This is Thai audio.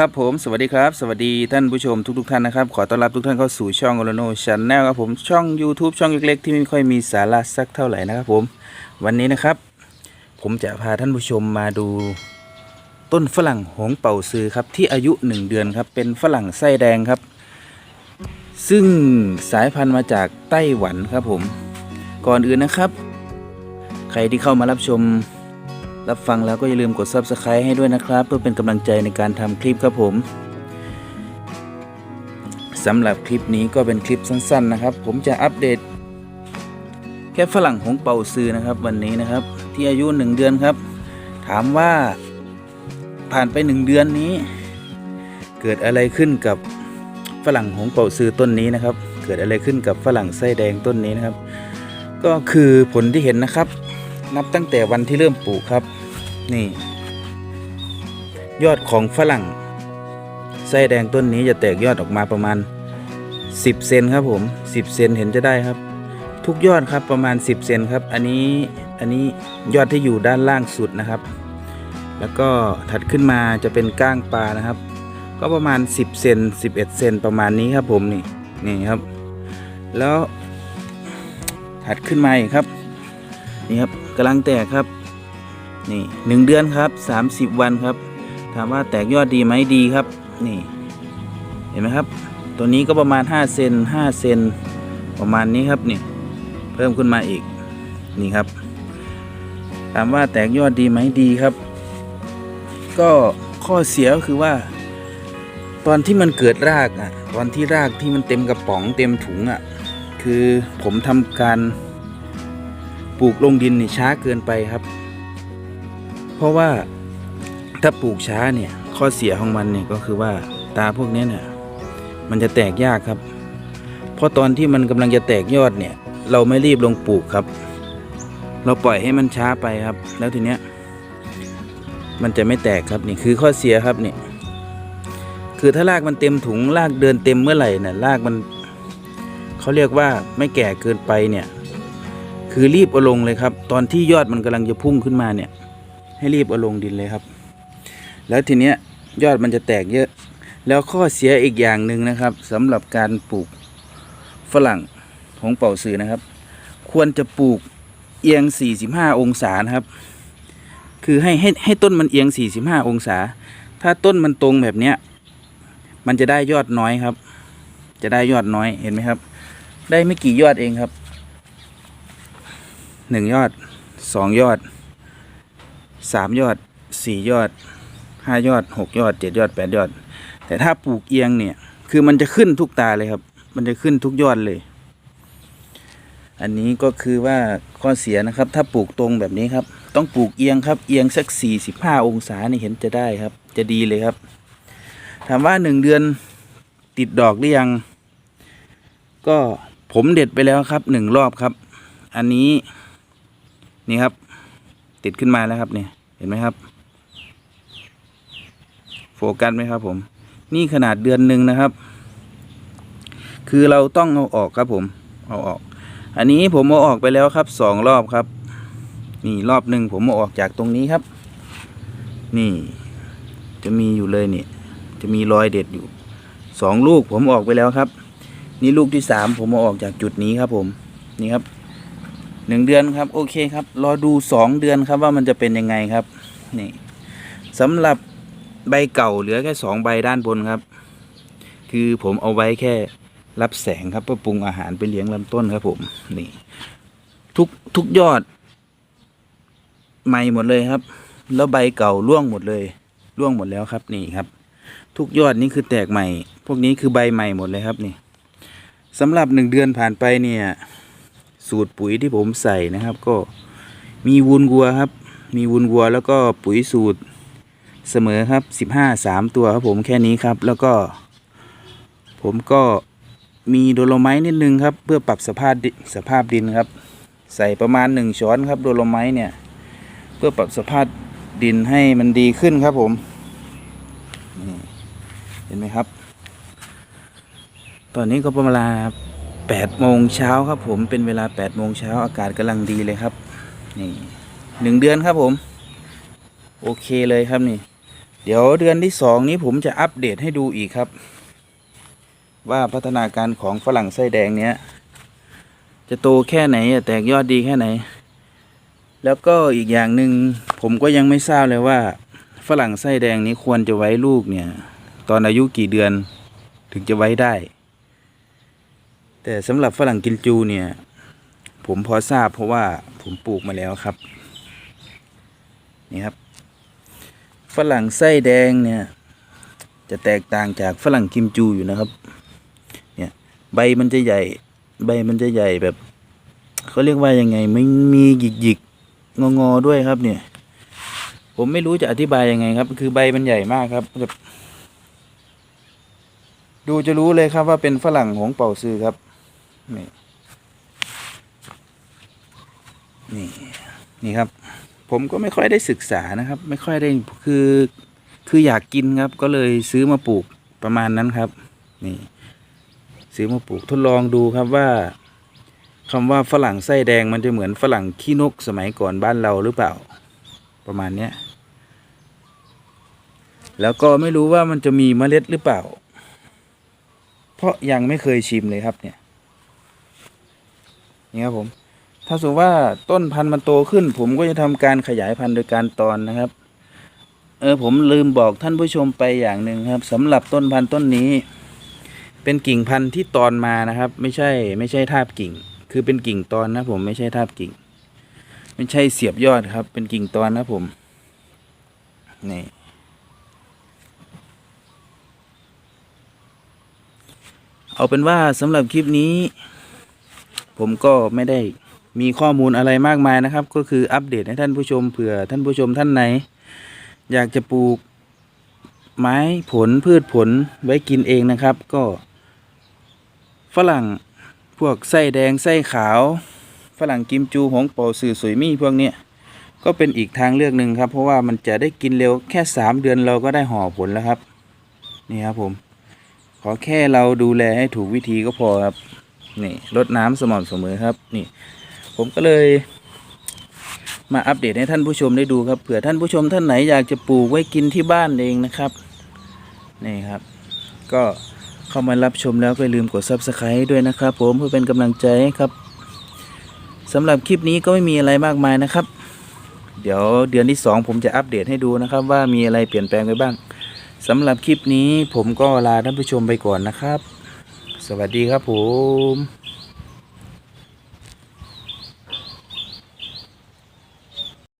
ครับผมสวัสดีครับ สวัสดีท่านผู้ชมทุกๆท่านนะครับ ขอต้อนรับทุกท่านเข้าสู่ช่องโอโลโนชันแนลครับผมช่อง YouTube ช่องเล็กๆที่ไม่ค่อยมีสาระสักเท่าไหร่นะครับผม วันนี้นะครับ ผมจะพาท่านผู้ชมมาดู ต้นฝรั่งหงเป่าซือครับที่อายุ 1 เดือนครับ เป็นฝรั่งไส้แดงครับ ซึ่งสายพันธุ์มาจากไต้หวันครับผม ก่อนอื่นนะครับ ใครที่เข้ามารับชม รับฟังแล้วก็อย่าลืมกด Subscribe ให้ด้วยนะครับ เพื่อเป็นกำลังใจในการทำคลิปครับผมสำหรับคลิปนี้ก็เป็นคลิปสั้น ๆ นะครับ ผมจะอัปเดต แค่ฝรั่งหงเป่าซือนะครับ วันนี้นะครับ ที่อายุ 1 เดือนครับ ถามว่าผ่านไป 1 เดือนนี้ เกิดอะไรขึ้นกับฝรั่งหงเป่าซือต้นนี้นะครับ เกิดอะไรขึ้นกับฝรั่งไส้แดงต้นนี้นะครับ ก็คือผลที่เห็นนะครับ นับตั้งแต่วันที่เริ่มปลูกครับ นี่ ยอดของฝรั่งไส้แดงต้นนี้จะแตกยอดออกมาประมาณ 10 เซนครับผม 10 เซนเห็นจะได้ครับ ทุกยอดครับประมาณ 10 เซนครับ อันนี้อันนี้ยอดที่อยู่ด้านล่างสุดนะครับ แล้วก็ถัดขึ้นมาจะเป็นก้างปลานะครับ ก็ประมาณ 10 เซน11 เซนประมาณนี้ครับผมนี่นี่ครับ แล้วถัดขึ้นมาอีกครับ นี่ครับกำลังแตกครับนี่หนึ่งเดือนครับสามสิบวันครับ ถามว่าแตกยอดดีไหมดีครับ นี่ เห็นไหมครับ ตัวนี้ก็ประมาณ 5 เซน5เซนประมาณนี้ครับนี่ เพิ่มขึ้นมาอีกนี่ครับ ถามว่าแตกยอดดีไหมดีครับ ก็ข้อเสียก็คือว่า ตอนที่มันเกิดรากอะ ตอนที่รากที่มันเต็มกระป๋องเต็มถุงอะ คือผมทำการ ลูกลงดินนี่ช้าเกินไปครับ เพราะว่าถ้าปลูกช้าเนี่ยข้อเสียของมันเนี่ยก็คือว่าตาพวกนี้เนี่ยมันจะแตกยากครับ เพราะตอนที่มันกำลังจะแตกยอดเนี่ย เราไม่รีบลงปลูกครับ เราปล่อยให้มันช้าไปครับ แล้วทีเนี้ยมันจะไม่แตกครับนี่คือข้อเสียครับนี่คือถ้ารากมันเต็มถุงรากเดินเต็มเมื่อไหร่น่ะรากมันเขาเรียกว่าไม่แก่เกินไปเนี่ย คือรีบเอาลงเลยครับ ตอนที่ยอดมันกำลังจะพุ่งขึ้นมาเนี่ย ให้รีบเอาลงดินเลยครับ แล้วทีเนี้ยยอดมันจะแตกเยอะ แล้วข้อเสียอีกอย่างหนึ่งนะครับสำหรับการปลูกฝรั่งของเป่าสื่อนะครับ ควรจะปลูกเอียง 45 องศานะครับ คือให้ให้ให้ต้นมันเอียง 45 องศา ถ้าต้นมันตรงแบบเนี้ยมันจะได้ยอดน้อยครับ จะได้ยอดน้อยเห็นไหมครับ ได้ไม่กี่ยอดเองครับ หนึ่งยอดสองยอดสามยอดสี่ยอดห้ายอดหกยอดเจ็ดยอดแปดยอด แต่ถ้าปลูกเอียงเนี่ย คือมันจะขึ้นทุกตาเลยครับ มันจะขึ้นทุกยอดเลย อันนี้ก็คือว่าข้อเสียนะครับ ถ้าปลูกตรงแบบนี้ครับ ต้องปลูกเอียงครับ เอียงสักสี่สิบห้าองศานี่เห็นจะได้ครับ จะดีเลยครับ ถามว่าหนึ่งเดือนติดดอกหรือยัง ก็ผมเด็ดไปแล้วครับหนึ่งรอบครับ อันนี้ นี่ครับ ติดขึ้นมาแล้วครับเนี่ยเห็นไหมครับ โฟกัสไหมครับ ผม นี่ขนาดเดือนหนึ่งนะครับ คือเราต้องเอาออกครับผม เอาออก อันนี้ผมเอาออกไปแล้วครับสองรอบครับ นี่รอบหนึ่งผมเอาออกจากตรงนี้ครับ นี่ จะมีอยู่เลยเนี่ยจะมีรอยเด็ดอยู่สองลูกผมออกไปแล้วครับ นี่ลูกที่สามผมเอาออกจากจุดนี้ครับผม นี่ครับ หนึ่งเดือนครับโอเคครับรอดูสองเดือนครับว่ามันจะเป็นยังไงครับนี่สำหรับใบเก่าเหลือแค่สองใบด้านบนครับ คือผมเอาไว้แค่รับแสงครับเพื่อปรุงอาหารไปเลี้ยงลำต้นครับผมนี่ ทุกทุกยอดใหม่หมดเลยครับ แล้วใบเก่าร่วงหมดเลยร่วงหมดแล้วครับนี่ครับ ทุกยอดนี่คือแตกใหม่ พวกนี้คือใบใหม่หมดเลยครับนี่สำหรับหนึ่งเดือนผ่านไปเนี่ย สูตรปุ๋ยที่ผมใส่นะครับ ก็มีวุนวัวครับ มีวุนวัวแล้วก็ปุ๋ยสูตรเสมอครับสิบห้าสามตัวครับผมแค่นี้ครับ แล้วก็ ผมก็มีโดโลไมต์นิดนึงครับ เพื่อปรับสภาพสภาพดินครับ ใส่ประมาณหนึ่งช้อนครับโดโลไมต์เนี่ย เพื่อปรับสภาพดินให้มันดีขึ้นครับผมเห็นไหมครับ ตอนนี้ก็ประมาณ แปดโมงเช้าครับผมเป็นเวลาแปดโมงเช้าอากาศกำลังดีเลยครับนี่หนึ่งเดือนครับผม โอเคเลยครับนี่ เดี๋ยวเดือนที่สองนี้ผมจะอัปเดตให้ดูอีกครับ ว่าพัฒนาการของฝรั่งไส้แดงเนี้ย จะโตแค่ไหนแตกยอดดีแค่ไหน แล้วก็อีกอย่างหนึ่งผมก็ยังไม่ทราบเลยว่า ฝรั่งไส้แดงนี้ควรจะไว้ลูกเนี่ย ตอนอายุกี่เดือนถึงจะไว้ได้ แต่สำหรับฝรั่งกินจูเนี่ย ผมพอทราบเพราะว่าผมปลูกมาแล้วครับ นี่ครับ ฝรั่งไส้แดงเนี่ย จะแตกต่างจากฝรั่งกิมจูอยู่นะครับ เนี่ย ใบมันจะใหญ่ ใบมันจะใหญ่แบบเขาเรียกว่ายังไงไม่มีหยิกหยิกงองอๆด้วยครับ เนี่ย ผมไม่รู้จะอธิบายยังไงครับ คือใบมันใหญ่มากครับแบบดูจะรู้เลยครับว่าเป็นฝรั่งหงเป่าซื้อครับ นี่ นี่ นี่ครับ ผมก็ไม่ค่อยได้ศึกษานะครับ ไม่ค่อยได้คือ คืออยากกินครับ ก็เลยซื้อมาปลูกประมาณนั้นครับ นี่ ซื้อมาปลูกทดลองดูครับว่าคำว่าฝรั่งไส้แดงมันจะเหมือนฝรั่งขี้นกสมัยก่อนบ้านเราหรือเปล่า ประมาณเนี้ยแล้วก็ไม่รู้ว่ามันจะมีเมล็ดหรือเปล่า เพราะยังไม่เคยชิมเลยครับเนี่ย นี่ครับผม ถ้าสมมติว่าต้นพันธุ์มันโตขึ้น ผมก็จะทำการขยายพันธุ์โดยการตอนนะครับ เออผมลืมบอกท่านผู้ชมไปอย่างหนึ่งครับสำหรับต้นพันธุ์ต้นนี้ เป็นกิ่งพันธุ์ที่ตอนมานะครับ ไม่ใช่ไม่ใช่ทาบกิ่ง คือเป็นกิ่งตอนนะผมไม่ใช่ทาบกิ่ง ไม่ใช่เสียบยอดครับ เป็นกิ่งตอนนะผมนี่เอาเป็นว่าสำหรับคลิปนี้ ผมก็ไม่ได้มีข้อมูลอะไรมากมายนะครับ ก็คืออัปเดตให้ท่านผู้ชมเผื่อท่านผู้ชมท่านไหน อยากจะปลูกไม้ผลพืชผลไว้กินเองนะครับ ก็ ฝรั่งพวกไส้แดงไส้ขาว ฝรั่งกิมจูหงเปาสื่อสวยมี่พวกนี้ก็เป็นอีกทางเลือกหนึ่งครับ เพราะว่ามันจะได้กินเร็วแค่สามเดือนเราก็ได้ห่อผลแล้วครับ นี่ครับผม ขอแค่เราดูแลให้ถูกวิธีก็พอครับ นี่รดน้ำสม่ำเสมอครับ นี่ ผมก็เลยมาอัปเดตให้ท่านผู้ชมได้ดูครับเผื่อท่านผู้ชมท่านไหนอยากจะปลูกไว้กินที่บ้านเองนะครับนี่ครับ ก็เข้ามารับชมแล้วก็อย่าลืมกด subscribe ด้วยนะครับ ผมเพื่อเป็นกำลังใจครับสำหรับคลิปนี้ก็ไม่มีอะไรมากมายนะครับ เดี๋ยวเดือนที่ 2 ผมจะอัปเดตให้ดูนะครับ ว่ามีอะไรเปลี่ยนแปลงไปบ้างสำหรับคลิปนี้ผมก็ลาท่านผู้ชมไปก่อนนะครับ สวัสดีครับผม